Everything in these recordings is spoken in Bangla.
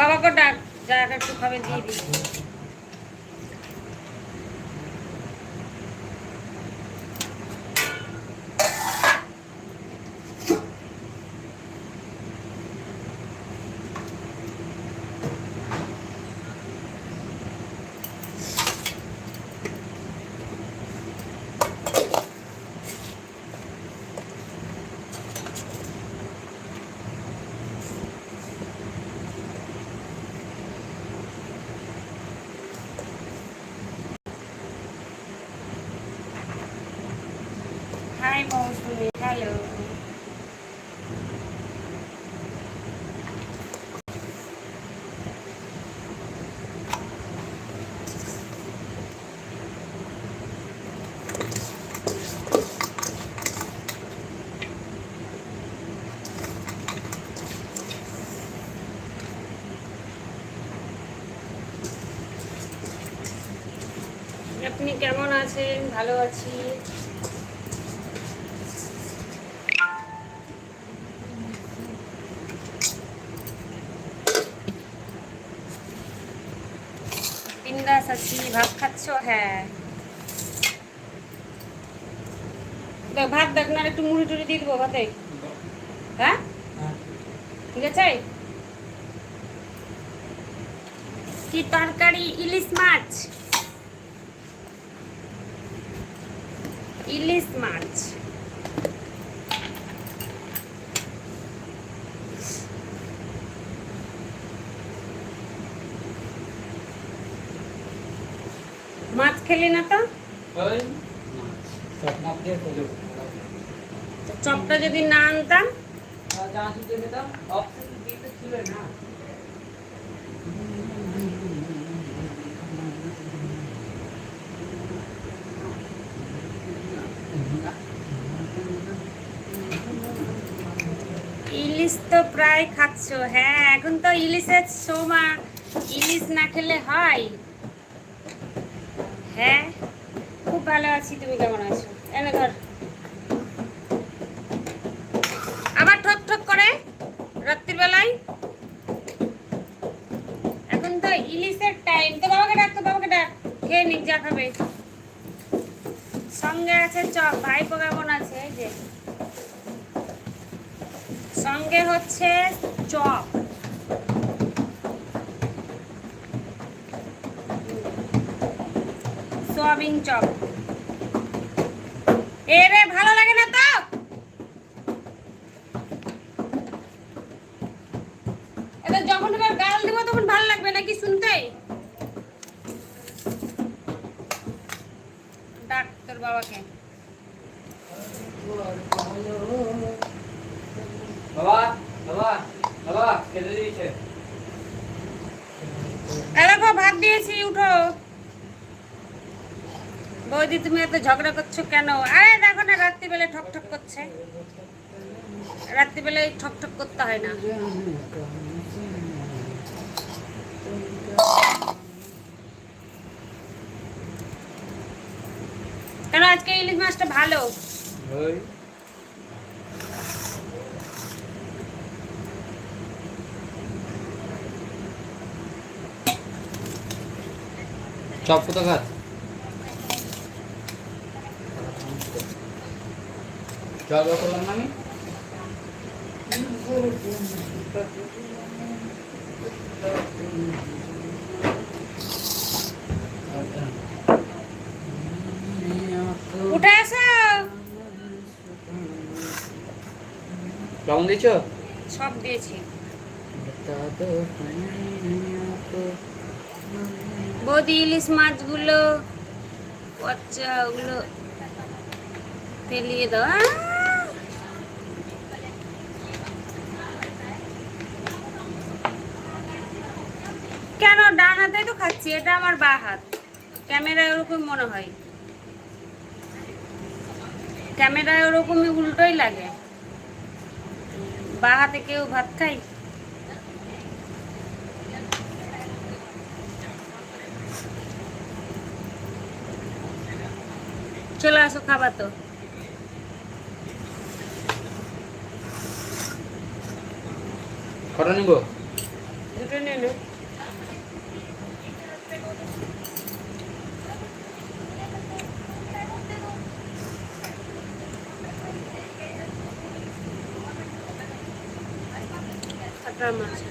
বাবাকে ডাক যা একটু খাবে দিয়ে দিই হাই মৌসুমি হ্যালো আপনি কেমন আছেন? ভালো আছি। বিন্দাস আছি ভাত খাচ্ছ? হ্যাঁ। দেখ ভাত দেখ না একটু মুড়ি টুড়ি দিয়ে দেবো ভাতে। হ্যাঁ। ঠিক আছে? কি তরকারি? ইলিশ মাছ? ইলিশ মাছ। মাছ খেলি না তো? তো চপটা যদি না আনতাম? ইলিশ তো প্রায় খাচ্ছ। হ্যাঁ এখন তো ইলিশের সোমা। ইলিশ না খেলে হয়? হ্যাঁ খুব ভালো আছি। তুমি কেমন আছো? এনে ধর। আবার ঠক ঠক করে রাত্রির বেলায়? এখন তো ইলিশের টাইম তো বাবাকে ডাক, তো বাবাকে ডাক। খেয়ে নিক, যা খাবে। সঙ্গে আছে চপ। ভাইপো কেমন আছে? এই যে। সঙ্গে হচ্ছে চপ। Soybean chop. এ রে, ভালো লাগে না তো? এবার যখন এবার গাল দিব তখন ভালো লাগবে নাকি শুনতে? ডাক তোর বাবাকে। বাবা বাবা বাবা খেতে দিয়েছে। দেখো ভাত দিয়েছি উঠো। বৌদি তুমি এত ঝগড়া করছ কেন? আরে দেখো না রাত্রিবেলা ঠক ঠক করছে। রাত্রিবেলায় ঠক ঠক করতে হয় না। কেন আজকে ইলিশ মাছটা ভালো? চপ খাত চপ করলাম না আমি? উঠে আসো। দিয়েছ? সব দিয়েছি। বৌদি ইলিশ মাছগুলো ওগুলো ফেলিয়ে দাও কেন ডান হাতে তো খাচ্ছি? এটা আমার বা হাত। ক্যামেরায় ওরকম মনে হয়। ক্যামেরায় ওরকমই উল্টোই লাগে। বা হাতে কেউ ভাত খাই langsung suka batu Koron nunggu. Itu ini lu. Ada.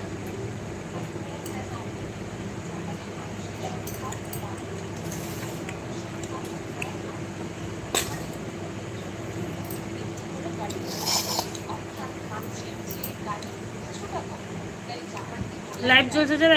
চলছে যে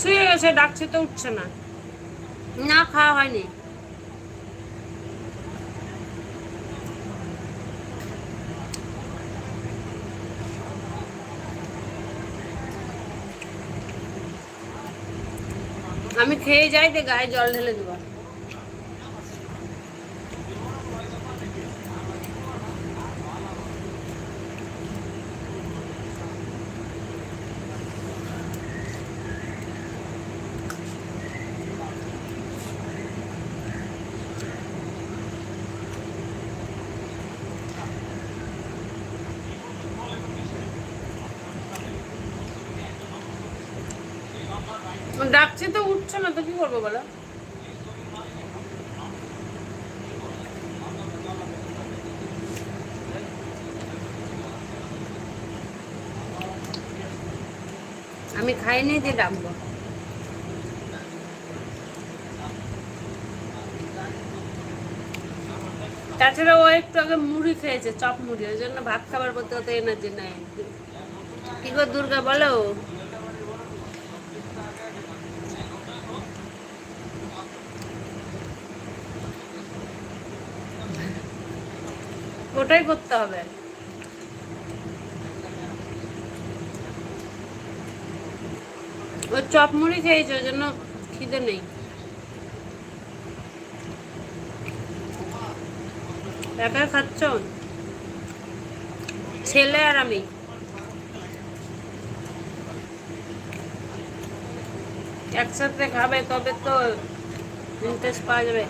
শুয়ে গেছে, ডাকছে তো উঠছে না। না খাওয়া হয়নি। আমি খেয়ে যাই, তো গায়ে জল ঢেলে দেবো ডাকছে তো উঠছে না তো কি করব বলো? আমি খাইনি যে ডাকবো তাছাড়া ও একটু আগে মুড়ি খেয়েছে, চপ মুড়ি, ওই জন্য ভাত খাবার করতে হতে এনার্জি নাই। কি গো দুর্গা, বলো? ওটাই করতে হবে। ও চপ মুড়ি খেয়েছে, ওই জন্য খিদে নেই। একা খাচ্ছ? ছেলে আর আমি। একসাথে খাবে, তবে তো ইন্টারেস্ট পাওয়া যাবে।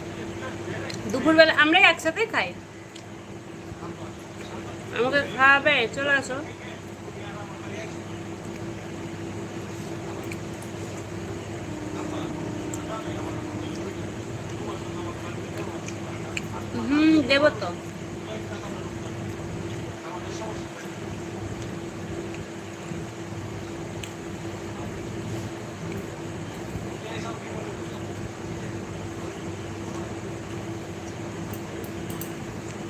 দুপুরবেলা আমরাই একসাথেই খাই। আমাকে খাওয়াবে? চলে আসো। হুম দেবো তো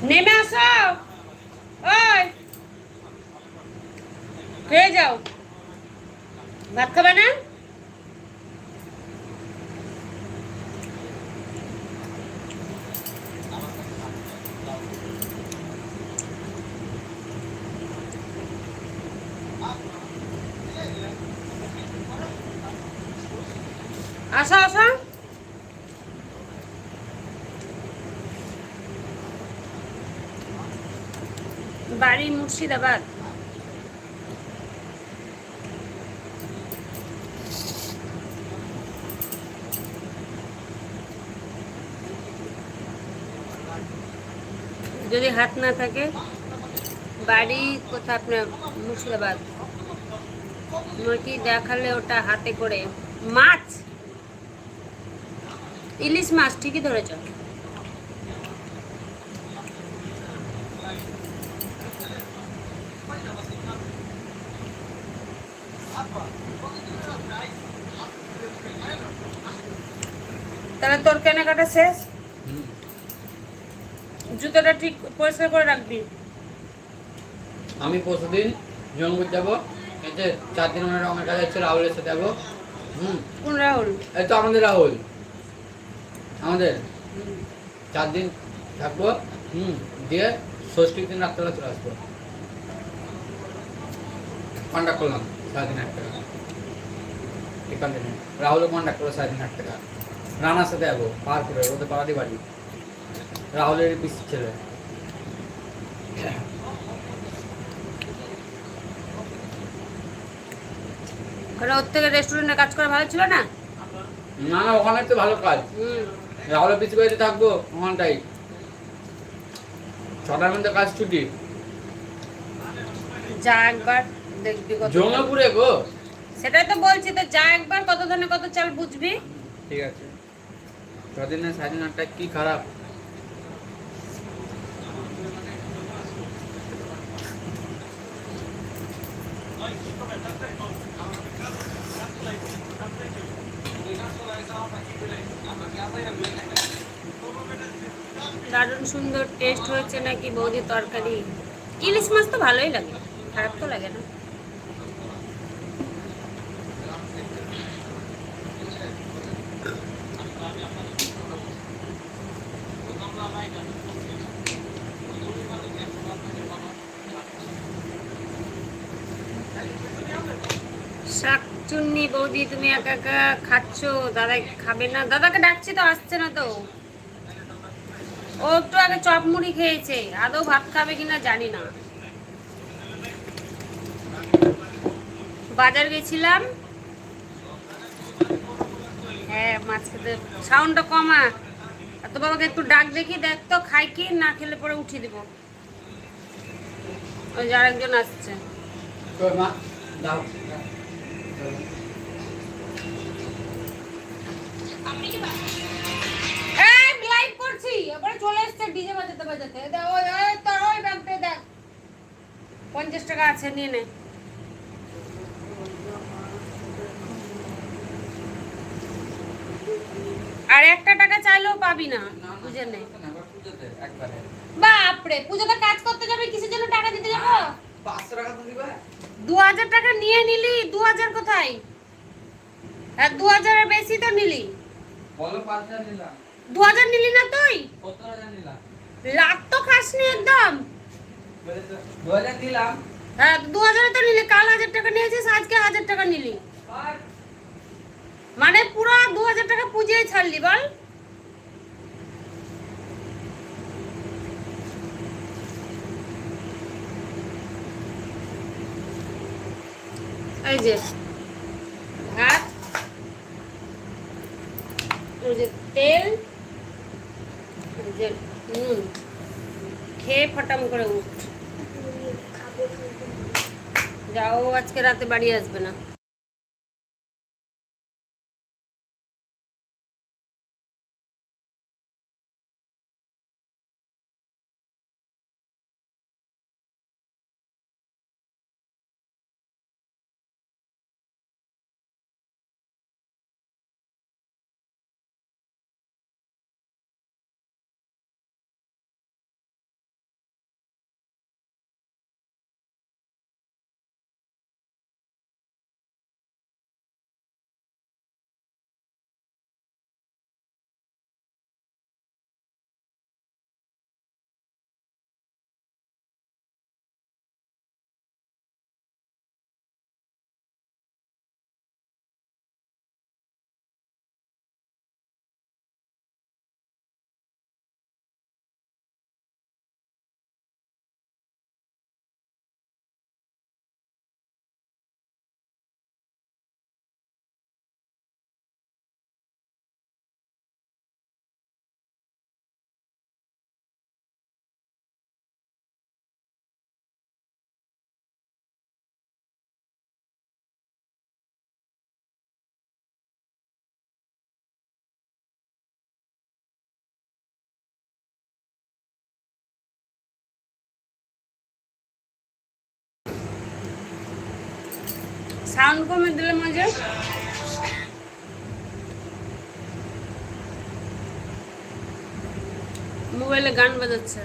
নেমে আসো ওই খেয়ে যাও ভাত খাবে না আসো আসো। বাড়ি মুর্শিদাবাদ। যদি হাত না থাকে, বাড়ি কোথা আপনার? মুর্শিদাবাদ। কি দেখালে ওটা হাতে করে? মাছ! ইলিশ মাছ ঠিকই ধরেছ। তাহলে তোর কেনাকাটা শেষ? জুতোটা ঠিক পরিষ্কার করে রাখবি। আমি পরশুদিন জঙ্গল যাব এতে চার দিন ওনার আমার কাছে হচ্ছে রাহুলের সাথে যাব হুম। কোন রাহুল? এই তো আমাদের রাহুল। আমাদের চার দিন থাকব হুম দিয়ে ষষ্ঠীর দিন রাত্রেবেলা চলে আসব। কন্ট্যাক্ট করলাম সারাদিন এক টাকা এখান থেকে। রাহুলও কন্ট্যাক্ট করল সারাদিন এক টাকা রানার সাথে যাব পার করে ওদের পাড়াতে বাড়ি। রাহুলের ছেলে। ওর থেকে রেস্টুরেন্টে কাজ করা ভালো ছিল না? না না ওখানে তো ভালো কাজ। হুম রাহুলের পিসি বাড়িতে থাকব ওখানটাই ছটার মধ্যে কাজ ছুটি। যা একবার দেখবি কত জঙ্গলপুরে গো? সেটাই তো বলছি তো যা একবার কত কত চাল বুঝবি। ঠিক আছে। সাড়ে কি খারাপ? দারুণ সুন্দর টেস্ট হয়েছে নাকি বৌদি তরকারি? ইলিশ মাছ তো ভালোই লাগে, খারাপ তো লাগে না। শাক চুন্নি বৌদি তুমি একা একা খাচ্ছ দাদা খাবে না। দাদাকে ডাকছি তো, আসছে না তো। ও একটু আগে চপ মুড়ি খেয়েছে। আদৌ ভাত খাবে কিনা জানি না। বাজার গেছিলাম। হ্যাঁ মাছ খেতে। সাউন্ডটা কমা। আর তো বাবাকে একটু ডাক দেখি দেখ তো খাই কি না খেলে পরে উঠিয়ে দিব। ওই যে আরেকজন আসছে। দাও। এই এবারে চলে এসছে ডিজে বাজাতে বাজাতে। ওই ওই তোর ওই ব্যাগটা দেখ। পঞ্চাশ টাকা আছে নিয়ে নে। আর একটা টাকা চাইলেও পাবি না বুঝে নে। বাপরে পুজোতে কাজ করতে যাবে কিসের জন্য টাকা দিতে যাব? পাঁচশো টাকা তো দু হাজার টাকা নিয়ে নিলি দু হাজার কোথায়? আর দু হাজারের বেশি তো নিলি। বলো পাঁচ হাজার নিলাম। দু হাজার নিলি না তুই? লাখ তো খাসনি একদম। হ্যাঁ দু হাজারে তো নিলি, কাল হাজার টাকা নিয়েছিস, আজকে হাজার টাকা নিলি। মানে পুরো দু হাজার টাকা পুজিয়ে ছাড়লি, বল। এই যে তেল এই যে নুন খেয়ে ফটাম করে উঠ। যাও আজকে রাতে বাড়ি আসবে না। সাউন্ড কমে দিলে মাঝে মোবাইলে গান বাজাচ্ছে।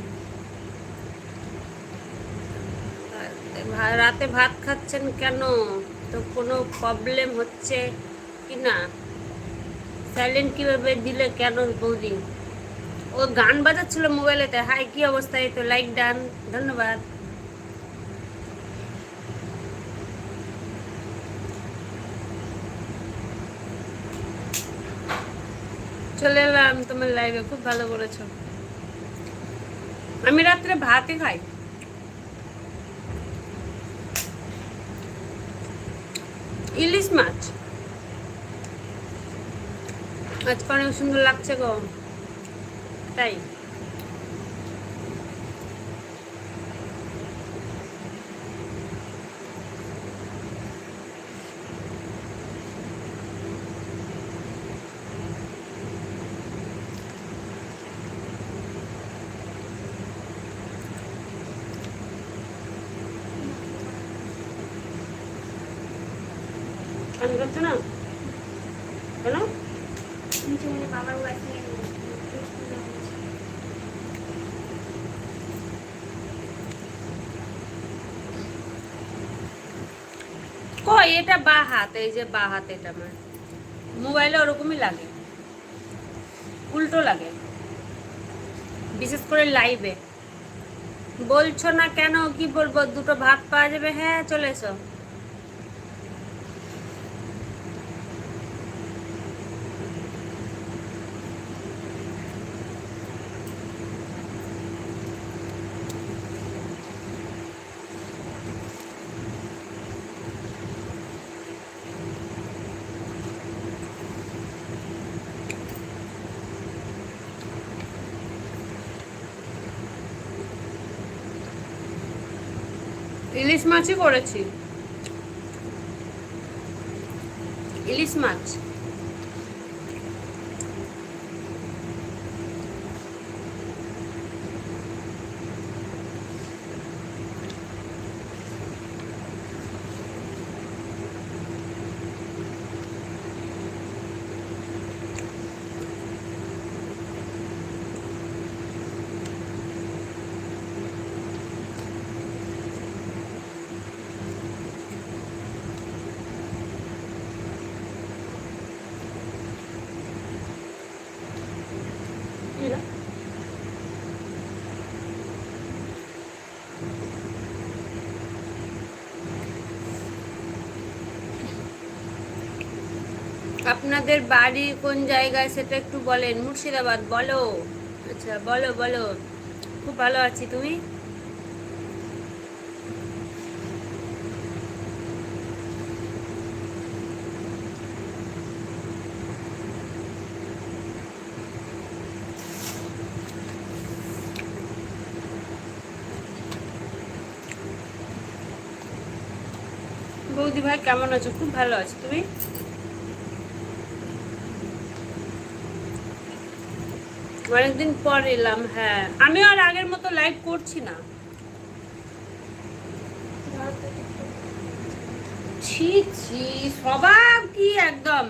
রাতে ভাত খাচ্ছেন কেন? তো কোনো প্রবলেম হচ্ছে কি না? সাইলেন্ট কীভাবে দিলে কেন বৌদি? ও গান বাজাচ্ছিল মোবাইলেতে। হাই, কি অবস্থা? এই তো লাইক ডান ধন্যবাদ। চলে এলাম তোমার লাইভে খুব ভালো করেছ। আমি রাত্রে ভাতই খাই। ইলিশ মাছ। আজকে অনেক সুন্দর লাগছে গো। তাই কান করছ না কেন কই, এটা বা হাত, এই যে বা হাত এটা আমার। মোবাইলে ওরকমই লাগে। উল্টো লাগে। বিশেষ করে লাইভে বলছো না কেন, কি বলব? দুটো ভাত পাওয়া যাবে? হ্যাঁ চলে এসো। ইলিশ মাছই করেছি। ইলিশ মাছ। আপনাদের বাড়ি কোন জায়গায় সেটা একটু বলেন। মুর্শিদাবাদ, বলো। আচ্ছা বলো বলো। খুব ভালো আছি, তুমি? বৌদি ভাই, কেমন আছো? খুব ভালো আছো, তুমি? অনেকদিন পর এলাম হ্যাঁ। আমি আর আগের মতো লাইভ করছি না। ছি ছি, স্বভাব কি একদম?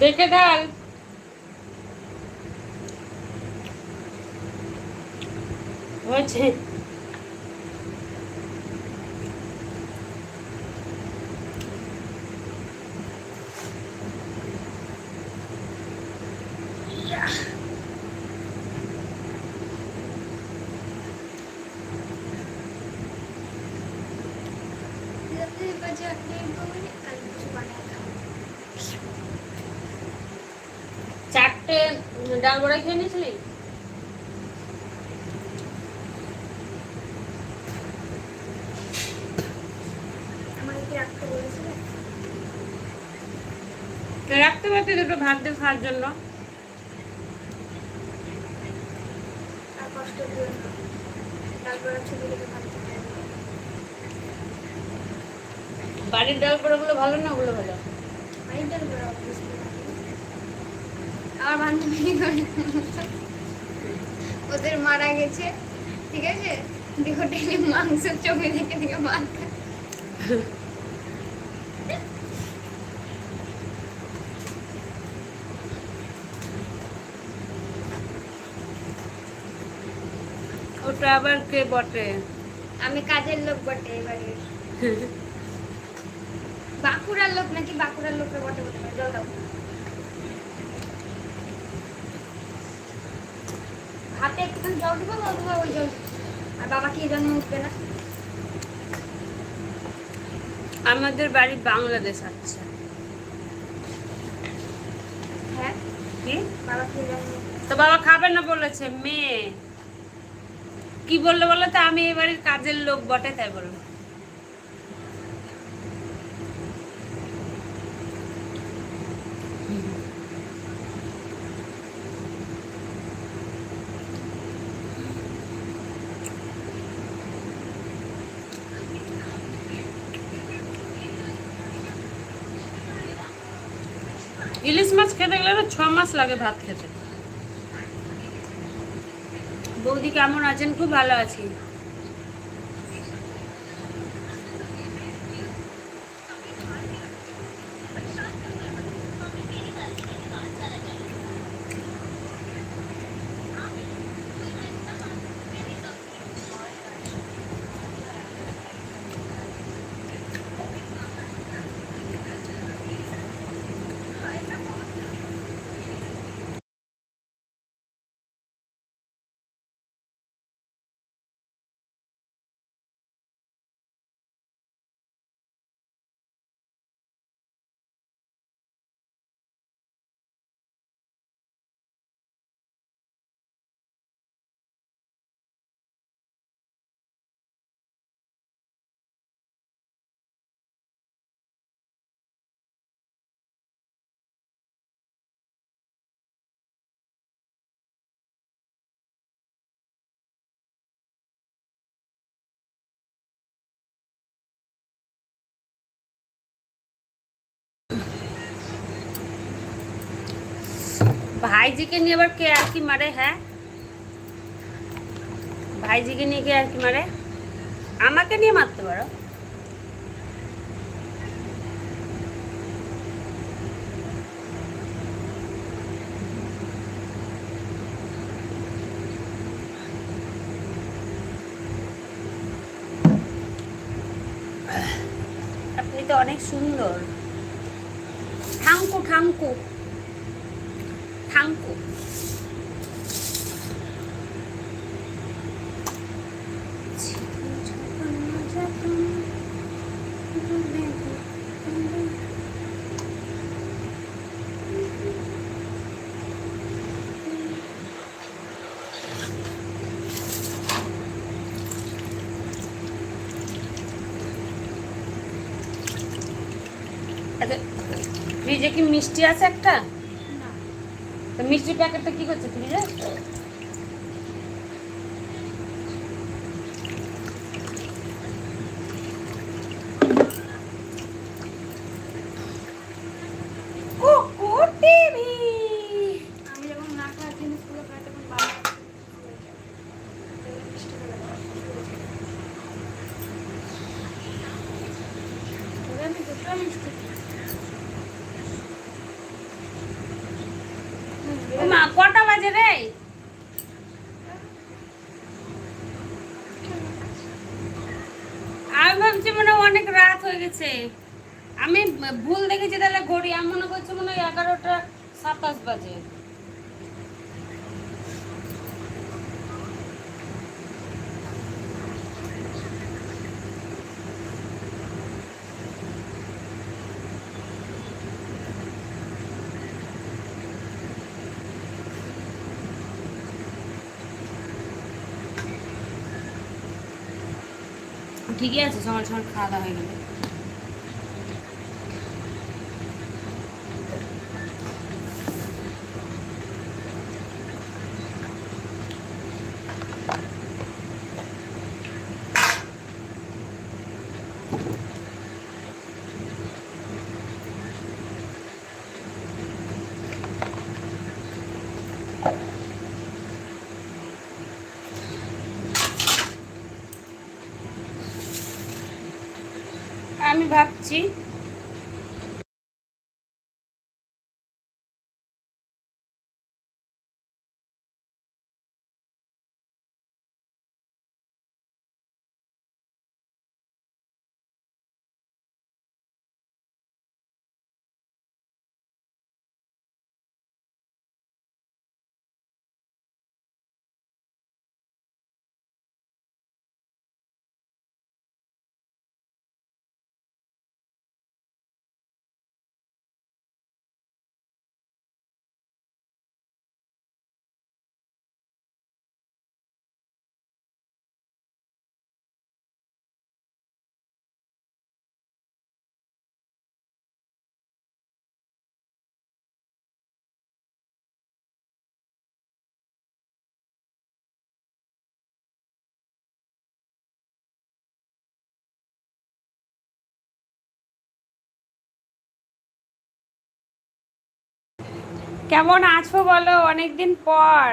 দেখে ঢাল। হয়েছে? চারটে ডাল বড়া খেয়ে নিয়েছিলি আমাকে কি রাখতে বলেছিলে রাখতে পারতি দুটো ভাত দিয়ে খাওয়ার জন্য আর কষ্ট দিও না। তারপর ছবি দেখে ভাবতে বাড়ির ডাল বড়াগুলো ভালো না ওগুলো ভালো? উপরে obviously আমার বান্ধবী ওদের মারা গেছে ঠিক আছে? হোটেলে মাংস চোখে দেখে দেখে মার আবার কে বটে? আমি কাজের লোক বটে এবারে। বাঁকুড়ার লোক নাকি বাঁকুড়ার লোকরা বটে বটে জল দাও। হাতে জল দেবো জল দেবো ওই জল। আর বাবা কি জন্য উঠবে না? আমাদের বাড়ি বাংলাদেশ আচ্ছা। হ্যাঁ? কি? বাবা কি তো বাবা খাবে না বলেছে মেয়ে। কি বলল বলো তো? আমি এই বাড়ির কাজের লোক বটে, তাই বলল ইলিশ মাছ খেতে গেলে ছ মাস লাগে ভাত খেতে। বৌদি কেমন আছেন? খুব ভালো আছি। ভাইজিকে নিয়ে আবার কে আর কি মারে হ্যাঁ ভাইজিকে নিয়ে কে আর কি মারে আমাকে নিয়ে মারতে পারো আপনি তো অনেক সুন্দর ঠাঙ্কু ঠাঙ্কু আচ্ছা ফ্রিজে কি মিষ্টি আছে একটা? তো মিষ্টির প্যাকেটটা কি করছে ফ্রিজে টিভি আমি যখন না খাওয়ার জিনিসগুলো খাই তখন বাবা মিষ্টি করে দেয়। তবে আমি দুটো মিষ্টি খাই। হুম, মা কটা বাজে রে আমি ভাবছি মনে হয় অনেক রাত হয়ে গেছে আমি ভুল দেখেছি, তাহলে ঘড়ি, আমি মনে করছি মনে হয় এগারোটা সাতাশ বাজে। ঠিকই আছে, সকাল সকাল খাওয়া দাওয়া হয়ে গেলে। আমি ভাবছি কেমন আছো বলো? অনেকদিন পর।